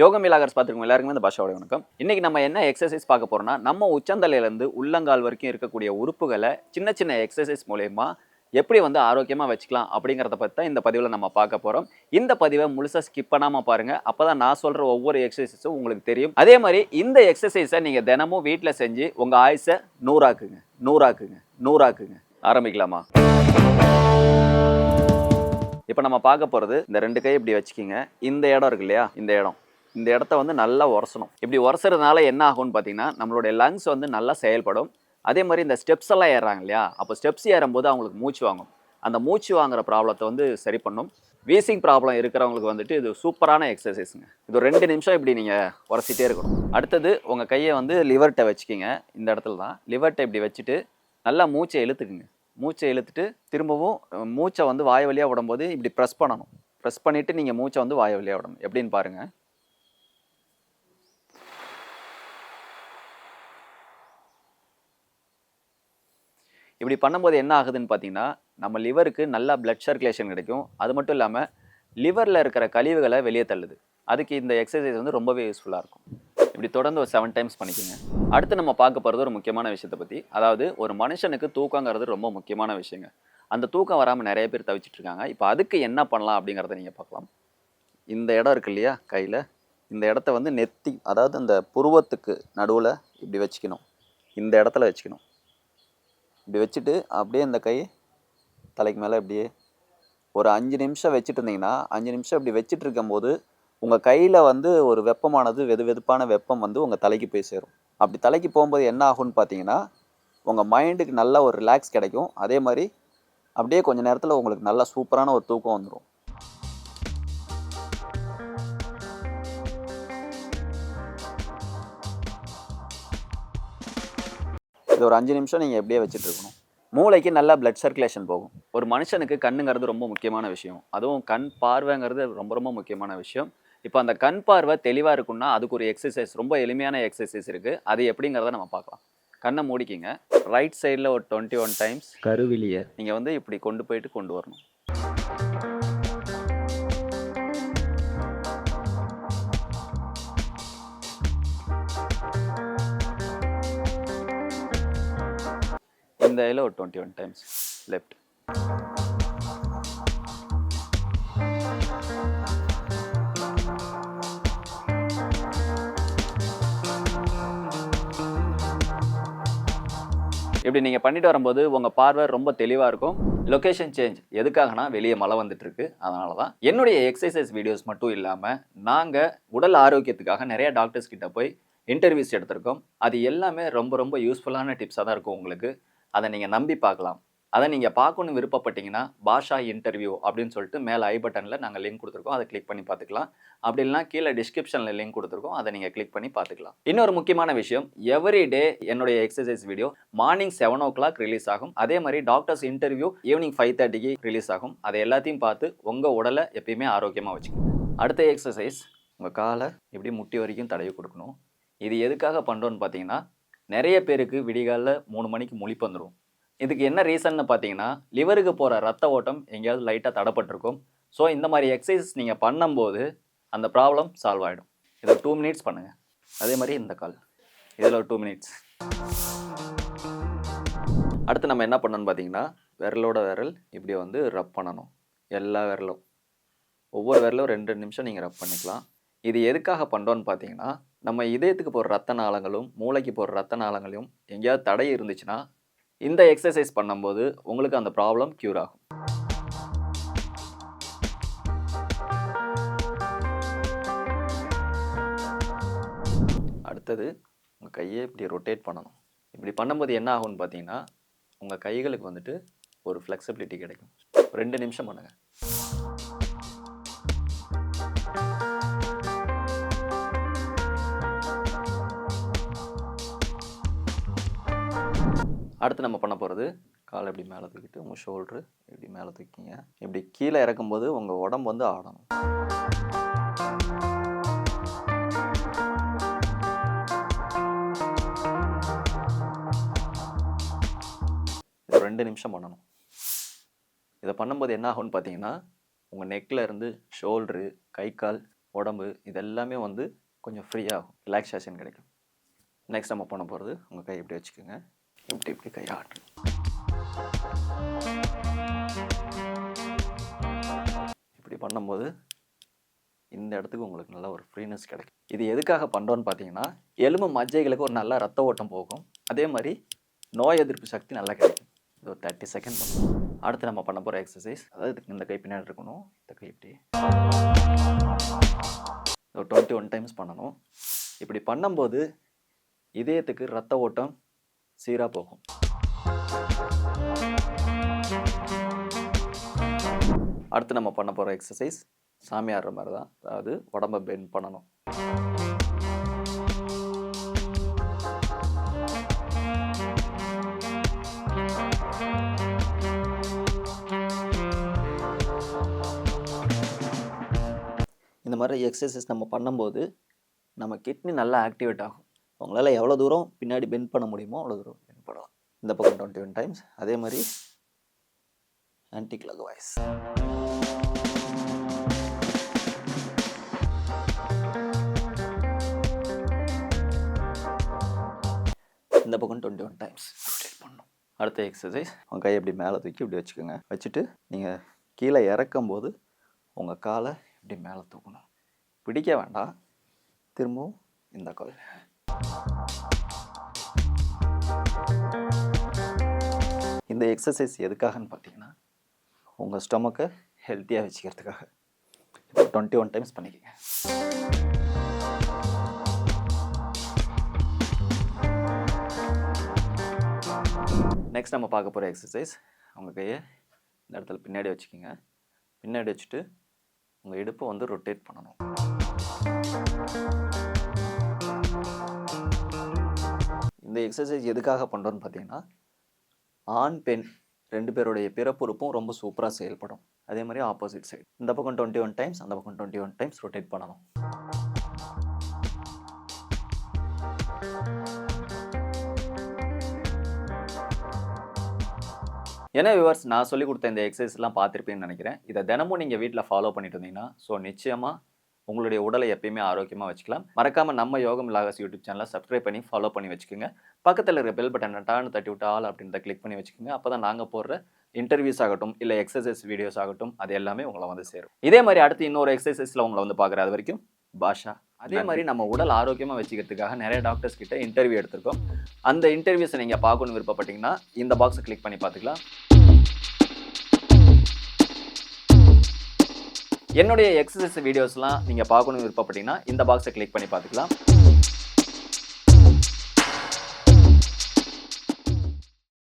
யோகம் மிலாகர்ஸ் பார்த்துருக்கோம் எல்லாருக்குமே இந்த பாஷாவோட வணக்கம். இன்னைக்கு நம்ம என்ன எக்ஸசைஸ் பார்க்க போறோம்னா நம்ம உச்சந்தலையிலேருந்து உள்ளங்கால் வரைக்கும் இருக்கக்கூடிய உறுப்புகளை சின்ன சின்ன எக்ஸசைஸ் மூலயமா எப்படி வந்து ஆரோக்கியமாக வச்சுக்கலாம் அப்படிங்கிறத பற்றி தான் இந்த பதிவில் நம்ம பார்க்க போகிறோம் இந்த பதிவை முழுசாக ஸ்கிப் பண்ணாமல் பாருங்கள் அப்போ தான் நான் சொல்கிற ஒவ்வொரு எக்ஸசைஸும் உங்களுக்கு தெரியும். அதே மாதிரி இந்த எக்ஸசைஸை நீங்கள் தினமும் வீட்டில் செஞ்சு உங்கள் ஆயுசை நூறாக்குங்க நூறாக்குங்க நூறாக்குங்க. ஆரம்பிக்கலாமா? இப்போ நம்ம பார்க்க போகிறது இந்த ரெண்டு கை இப்படி வச்சுக்கிங்க. இந்த இடம் இருக்கு இல்லையா? இந்த இடம். இந்த இடத்த வந்து நல்லா உரசணும். இப்படி உரசுறதுனால என்ன ஆகும்னு பார்த்தீங்கன்னா நம்மளுடைய லங்ஸ் வந்து நல்லா செயல்படும். அதே மாதிரி இந்த ஸ்டெப்ஸ் எல்லாம் ஏறுறாங்க இல்லையா? அப்போ ஸ்டெப்ஸ் ஏறும்போது அவங்களுக்கு மூச்சு வாங்கும். அந்த மூச்சு வாங்குற ப்ராப்ளத்தை வந்து சரி பண்ணும். வீசிங் ப்ராப்ளம் இருக்கிறவங்களுக்கு வந்துட்டு இது சூப்பரான எக்ஸசைஸுங்க இது ஒரு ரெண்டு நிமிஷம் இப்படி நீங்கள் உரசிட்டே இருக்கணும். அடுத்தது உங்கள் கையை வந்து லிவர்ட்டை வச்சுக்கிங்க. இந்த இடத்துல தான். லிவர்ட்டை இப்படி வச்சுட்டு நல்லா மூச்சை இழுத்துக்குங்க. மூச்சை இழுத்துட்டு திரும்பவும் மூச்சை வந்து வாய் வழியாக விடும்போது இப்படி ப்ரெஸ் பண்ணணும். ப்ரெஸ் பண்ணிவிட்டு நீங்கள் மூச்சை வந்து வாய் வழியாக விடணும். எப்படின்னு பாருங்கள் இப்படி பண்ணும்போது என்ன ஆகுதுன்னு பார்த்தீங்கன்னா நம்ம லிவருக்கு நல்லா பிளட் சர்க்குலேஷன் கிடைக்கும். அது மட்டும் இல்லாமல் லிவரில் இருக்கிற கழிவுகளை வெளியே தள்ளுது. அதுக்கு இந்த எக்ஸசைஸ் வந்து ரொம்பவே யூஸ்ஃபுல்லாக இருக்கும். இப்படி தொடர்ந்து ஒரு செவன் டைம்ஸ் பண்ணிக்கோங்க. அடுத்து நம்ம பார்க்க போகிறது ஒரு முக்கியமான விஷயத்தை பற்றி அதாவது ஒரு மனுஷனுக்கு தூக்கங்கிறது ரொம்ப முக்கியமான விஷயங்க. அந்த தூக்கம் வராமல் நிறைய பேர் தவிச்சிட்டு இருக்காங்க. இப்போ அதுக்கு என்ன பண்ணலாம் அப்படிங்கிறத நீங்கள் பார்க்கலாம். இந்த இடம் இருக்கு இல்லையா கையில்? இந்த இடத்த வந்து நெத்தி அதாவது அந்த புருவத்துக்கு நடுவில் இப்படி வச்சுக்கணும். இந்த இடத்துல வச்சுக்கணும். இப்படி வச்சுட்டு அப்படியே இந்த கை தலைக்கு மேலே இப்படியே ஒரு அஞ்சு நிமிஷம் வச்சுட்டு இருந்தீங்கன்னா அஞ்சு நிமிஷம் இப்படி வச்சுட்டு இருக்கும்போது உங்கள் கையில் வந்து ஒரு வெப்பமானது வெது வெதுப்பான வெப்பம் வந்து உங்கள் தலைக்கு போய் சேரும். அப்படி தலைக்கு போகும்போது என்ன ஆகும்னு பார்த்தீங்கன்னா உங்கள் மைண்டுக்கு நல்ல ஒரு ரிலாக்ஸ் கிடைக்கும். அதே மாதிரி அப்படியே கொஞ்சம் நேரத்தில் உங்களுக்கு நல்லா சூப்பரான ஒரு தூக்கம் வந்துடும் இது ஒரு அஞ்சு நிமிஷம் நீங்கள் எப்படியே வச்சுட்டு இருக்கணும். மூளைக்கு நல்லா blood சர்க்குலேஷன் போகும். ஒரு மனுஷனுக்கு கண்ணுங்கிறது ரொம்ப முக்கியமான விஷயம். அதுவும் கண் பார்வைங்கிறது ரொம்ப ரொம்ப முக்கியமான விஷயம். இப்போ அந்த கண் பார்வை தெளிவாக இருக்குன்னா அதுக்கு ஒரு எக்ஸசைஸ் ரொம்ப எளிமையான எக்ஸசைஸ் இருக்குது அது எப்படிங்கிறத நம்ம பார்க்கலாம். கண்ணை மூடிக்கிங்க. ரைட் சைடில் ஒரு டுவெண்ட்டி ஒன் டைம்ஸ் கருவிலியை நீங்கள் வந்து இப்படி கொண்டு போயிட்டு கொண்டு வரணும். இந்த இதில் ஒரு டுவெண்ட்டி ஒன் டைம்ஸ் லெஃப்ட் இப்படி நீங்கள் பண்ணிட்டு வரும்போது உங்கள் பார்வை ரொம்ப தெளிவாக இருக்கும். லொகேஷன் சேஞ்ச் எதுக்காகனா வெளியே மழை வந்துட்டு இருக்கு அதனால தான் என்னுடைய எக்ஸசைஸ் வீடியோஸ் மட்டும் இல்லாமல் நாங்கள் உடல் ஆரோக்கியத்துக்காக நிறைய டாக்டர்ஸ் கிட்ட போய் இன்டர்வியூஸ் எடுத்திருக்கோம். அது எல்லாமே ரொம்ப ரொம்ப யூஸ்ஃபுல்லான டிப்ஸாக தான் இருக்கும் உங்களுக்கு. அதை நீங்கள் நம்பி பார்க்கலாம். அதை நீங்கள் பார்க்கணும்னு விருப்பப்பட்டீங்கன்னா பாஷா இன்டர்வியூ அப்படின்னு சொல்லிட்டு மேலே ஐ பட்டனில் நாங்கள் லிங்க் கொடுத்துருக்கோம். அதை கிளிக் பண்ணி பார்த்துக்கலாம். அப்படி இல்லைனா கீழே டிஸ்கிரிப்ஷனில் லிங்க் கொடுத்துருக்கோம். அதை நீங்கள் கிளிக் பண்ணி பார்த்துக்கலாம். இன்னொரு முக்கியமான விஷயம் எவ்ரி டே என்னுடைய exercise video morning seven o'clock release ஆகும். அதே மாதிரி டாக்டர்ஸ் இன்டர்வியூ ஈவினிங் ஃபைவ் தேர்ட்டிக்கு ரிலீஸ் ஆகும். அதை எல்லாத்தையும் பார்த்து உங்கள் உடலை எப்பயுமே ஆரோக்கியமாக வச்சுக்கோங்க. அடுத்த எக்ஸசைஸ் உங்கள் காலை இப்படி முட்டி வரைக்கும் தடவி கொடுக்கணும். இது எதுக்காக பண்ணுறோன்னு பார்த்தீங்கன்னா நிறைய பேருக்கு விடிகாலில் மூணு மணிக்கு முழிப்பு வந்துடும் இதுக்கு என்ன ரீசன்னு பார்த்தீங்கன்னா லிவருக்கு போகிற ரத்த ஓட்டம் எங்கேயாவது லைட்டாக தடப்பட்டிருக்கும். ஸோ இந்த மாதிரி எக்ஸசைஸ் நீங்கள் பண்ணும்போது அந்த ப்ராப்ளம் சால்வ் ஆகிடும் இதை டூ மினிட்ஸ் பண்ணுங்கள் அதே மாதிரி இந்த கால் இதில் ஒரு டூ மினிட்ஸ் அடுத்து நம்ம என்ன பண்ணணும்னு பார்த்தீங்கன்னா விரலோட விரல் இப்படி வந்து ரப் பண்ணணும். எல்லா விரலும். ஒவ்வொரு விரலும் ரெண்டு ரெண்டு நிமிஷம் நீங்கள் ரப் பண்ணிக்கலாம். இது எதுக்காக பண்ணுறோன்னு பார்த்தீங்கன்னா நம்ம இதயத்துக்கு போகிற ரத்த நாளங்களும் மூளைக்கு போகிற ரத்த நாளங்களையும் எங்கேயாவது தடை இருந்துச்சுன்னா இந்த எக்ஸசைஸ் பண்ணும்போது உங்களுக்கு அந்த ப்ராப்ளம் க்யூர் ஆகும். அடுத்தது உங்கள் கையை இப்படி ரொட்டேட் பண்ணணும். இப்படி பண்ணும்போது என்ன ஆகும்னு பார்த்தீங்கன்னா உங்கள் கைகளுக்கு வந்துட்டு ஒரு ஃப்ளெக்சிபிலிட்டி கிடைக்கும். ரெண்டு நிமிஷம் பண்ணுங்கள் அடுத்து நம்ம பண்ண போகிறது காலை இப்படி மேலே தூக்கிட்டு உங்கள் ஷோல்ட்ரு இப்படி மேலே தூக்கிங்க. இப்படி கீழே இறக்கும்போது உங்கள் உடம்பு வந்து ஆடணும். இது ரெண்டு நிமிஷம் பண்ணணும். இதை பண்ணும்போது என்ன ஆகும்னு பார்த்தீங்கன்னா உங்கள் நெக்கில் இருந்து ஷோல்ட்ரு கை கால் உடம்பு இதெல்லாமே வந்து கொஞ்சம் ஃப்ரீயாகும் ரிலாக்ஸேஷன் கிடைக்கும். நெக்ஸ்ட் நம்ம பண்ண போகிறது உங்கள் கை இப்படி வச்சுக்கோங்க. இப்படி இப்படி கை இப்படி பண்ணும்போது இந்த இடத்துக்கு உங்களுக்கு நல்ல ஒரு ஃப்ரீனஸ் கிடைக்கும். இது எதுக்காக பண்ணுறோன்னு பார்த்தீங்கன்னா எலும்பு மஜ்ஜைகளுக்கு ஒரு நல்ல ரத்த ஓட்டம் போகும். அதே மாதிரி நோய் எதிர்ப்பு சக்தி நல்லா கிடைக்கும். இது ஒரு தேர்ட்டி செகண்ட் பண்ணுவோம் அடுத்து நம்ம பண்ண போகிற எக்ஸசைஸ் அதாவது இந்த கை பின்னாடி இருக்கணும் இந்த கை இப்படி. ஒரு டுவெண்ட்டி ஒன் டைம்ஸ் பண்ணணும். இப்படி பண்ணும்போது இதயத்துக்கு ரத்த ஓட்டம் சீராக போகும். அடுத்து நம்ம பண்ண போகிற எக்ஸசைஸ் சாமி ஆடுற மாதிரி தான் அதாவது உடம்ப பெண்ட் பண்ணணும். இந்த மாதிரி எக்ஸசைஸ் நம்ம பண்ணும்போது நம்ம கிட்னி நல்லா ஆக்டிவேட் ஆகும். உங்களால் எவ்வளோ தூரம் பின்னாடி பெண்ட் பண்ண முடியுமோ அவ்வளோ தூரம் பெண்ட் பண்ணலாம். இந்த பக்கம் டுவெண்ட்டி ஒன் டைம்ஸ் அதே மாதிரி ஆன்டி கிளாக் வாய்ஸ் இந்த பக்கம் டுவெண்ட்டி ஒன் டைம்ஸ் ரொட்டேட் பண்ணணும் அடுத்த எக்ஸசைஸ் உங்கள் கையை இப்படி மேலே தூக்கி இப்படி வச்சுக்கோங்க. வச்சுட்டு நீங்கள் கீழே இறக்கும் போது உங்கள் காலை இப்படி மேலே தூக்கணும். பிடிக்க வேண்டாம். திரும்பவும் இந்த கால். இந்த எக்ஸசைஸ் எதுக்காகன்னு பார்த்தீங்கன்னா உங்கள் ஸ்டொமக்கை ஹெல்த்தியாக வச்சுக்கிறதுக்காக. இப்போ டுவெண்ட்டி ஒன் டைம்ஸ் பண்ணிக்கோங்க. நெக்ஸ்ட் நம்ம பார்க்க போகிற எக்ஸசைஸ் உங்கள் கையை இந்த இடத்துல பின்னாடி வச்சுக்கோங்க. பின்னாடி வச்சுட்டு உங்கள் இடுப்பை வந்து ரொட்டேட் பண்ணணும். இந்த எக்ஸசைஸ் எதுக்காக பண்ணுறோன்னு பார்த்தீங்கன்னா ஆண் பெண் ரெண்டு பேருடைய பிறப்புறுப்பும் ரொம்ப சூப்பராக செயல்படும். அதே மாதிரி ஆப்போசிட் சைடு இந்த பக்கம் டுவெண்ட்டி ஒன் டைம்ஸ் அந்த பக்கம் டுவெண்ட்டி ஒன் டைம்ஸ் ரொட்டேட் பண்ணணும். ஏன்னா விவர்ஸ் நான் சொல்லி கொடுத்த இந்த எக்ஸசைஸ்லாம் பார்த்துருப்பேன்னு நினைக்கிறேன். இதை தினமும் நீங்கள் வீட்டில் ஃபாலோ பண்ணிட்டு இருந்தீங்கன்னா ஸோ நிச்சயமாக உங்களுடைய உடலை எப்பயுமே ஆரோக்கியமாக வச்சுக்கலாம். மறக்காமல் நம்ம யோகம் லாகஸ் யூடியூப் சேனலை சப்ஸ்கிரைப் பண்ணி ஃபாலோ பண்ணி வச்சுக்கோங்க. பக்கத்தில் இருக்கிற பெல் பட்டன் டான்னு தட்டி விட்டு அப்படின்றத கிளிக் பண்ணி வச்சுக்கோங்க. அப்போ தான் நாங்கள் போடுற இன்டர்வியூஸ் ஆகட்டும் இல்லை எக்ஸசைஸ் வீடியோஸ் ஆகட்டும் அது எல்லாமே உங்களை வந்து சேரும். இதே மாதிரி அடுத்து இன்னொரு எக்ஸசைஸில் உங்களை வந்து பார்க்குற அது வரைக்கும் பாஷா. அதே மாதிரி நம்ம உடல் ஆரோக்கியமாக வச்சுக்கிறதுக்காக நிறைய டாக்டர்ஸ் கிட்ட இன்டர்வியூ எடுத்திருக்கோம். அந்த இன்டர்வியூஸை நீங்கள் பார்க்கணும்னு விருப்பப்பட்டீங்கன்னா இந்த பாக்ஸை கிளிக் பண்ணி பார்த்துக்கலாம். என்னுடைய எக்ஸசைஸ் வீடியோஸ்லாம் நீங்கள் பார்க்கணும்னு விருப்பப்பட்டீங்கன்னா இந்த பாக்ஸை கிளிக் பண்ணி பார்த்துக்கலாம்.